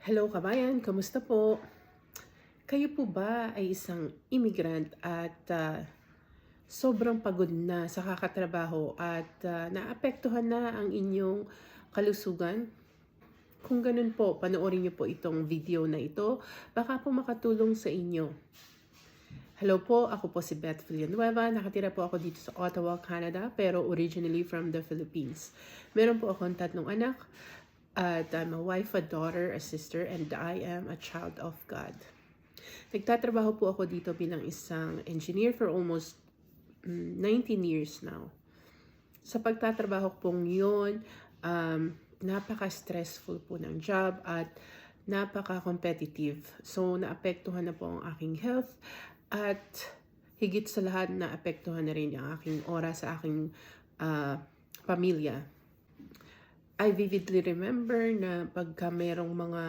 Hello kabayan, kamusta po? Kayo po ba ay isang immigrant at ah, sobrang pagod na sa kakatrabaho at ah, naapektuhan na ang inyong kalusugan? Kung ganun po, panoorin niyo po itong video na ito. Baka po makatulong sa inyo. Hello po, ako po si Beth Villanueva. Nakatira po ako dito sa Ottawa, Canada, pero originally from the Philippines. Meron po akong tatlong anak at I'm a wife, a daughter, a sister, and I am a child of God. Nagtatrabaho po ako dito bilang isang engineer for almost mm, 19 years now. Sa pagtatrabaho pong yun, um, napaka-stressful po ng job at napaka-competitive. So, naapektuhan na po ang aking health at higit sa lahat naapektuhan na rin ang aking oras sa aking ah, pamilya. I vividly remember na pagka merong mga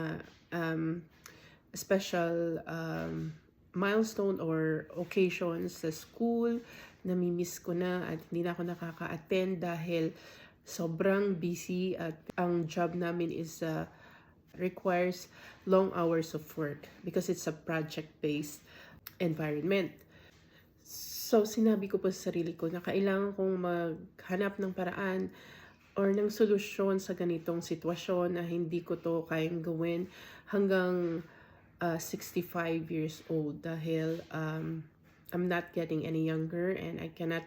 um, special um, milestone or occasions sa school, namimiss ko na at hindi na ako nakaka-attend dahil sobrang busy at ang job namin is uh, requires long hours of work because it's a project-based environment. So, sinabi ko po sa sarili ko na kailangan kong maghanap ng paraan or ng solusyon sa ganitong sitwasyon na hindi ko to kayang gawin hanggang uh, 65 years old dahil um, I'm not getting any younger and I cannot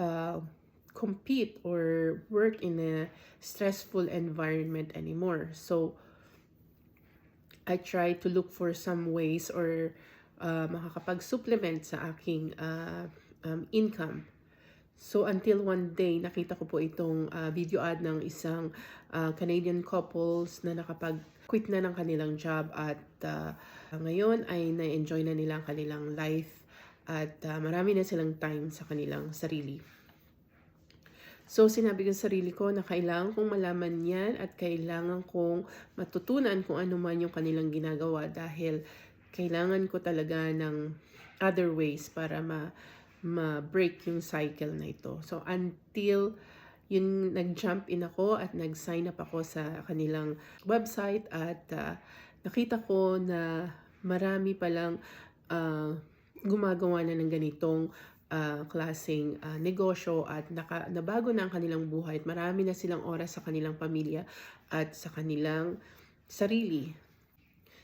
uh, compete or work in a stressful environment anymore. So, I try to look for some ways or uh, makakapag-supplement sa aking uh, um, income. So until one day, nakita ko po itong uh, video ad ng isang uh, Canadian couples na nakapag-quit na ng kanilang job at uh, ngayon ay na-enjoy na nila ang kanilang life at uh, marami na silang time sa kanilang sarili. So, sinabi ko sa sarili ko na kailangan kong malaman yan at kailangan kong matutunan kung ano man yung kanilang ginagawa dahil kailangan ko talaga ng other ways para ma ma-break yung cycle na ito. So, until yun nag-jump in ako at nag-sign up ako sa kanilang website at uh, nakita ko na marami palang uh, gumagawa na ng ganitong uh, klaseng uh, negosyo at naka, nabago na ang kanilang buhay at marami na silang oras sa kanilang pamilya at sa kanilang sarili.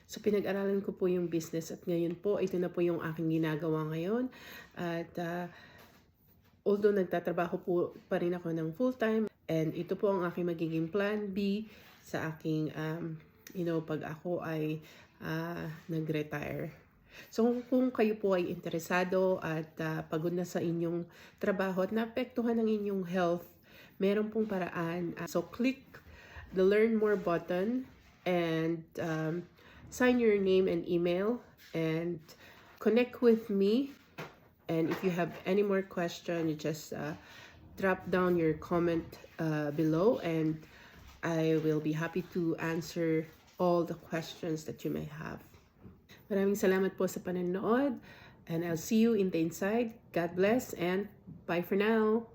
So pinag-aralan ko po yung business at ngayon po ito na po yung aking ginagawa ngayon at uh, although nagtatrabaho po pa rin ako ng full-time and ito po ang aking magiging plan B sa aking um, you know pag ako ay uh, nag-retire. So kung kayo po ay interesado at uh, pagod na sa inyong trabaho at naapektuhan ng inyong health, meron pong paraan. Uh, so click the learn more button and um, sign your name and email and connect with me. And if you have any more question, you just uh, drop down your comment uh, below and I will be happy to answer all the questions that you may have. Maraming salamat po sa panonood and I'll see you in the inside. God bless and bye for now.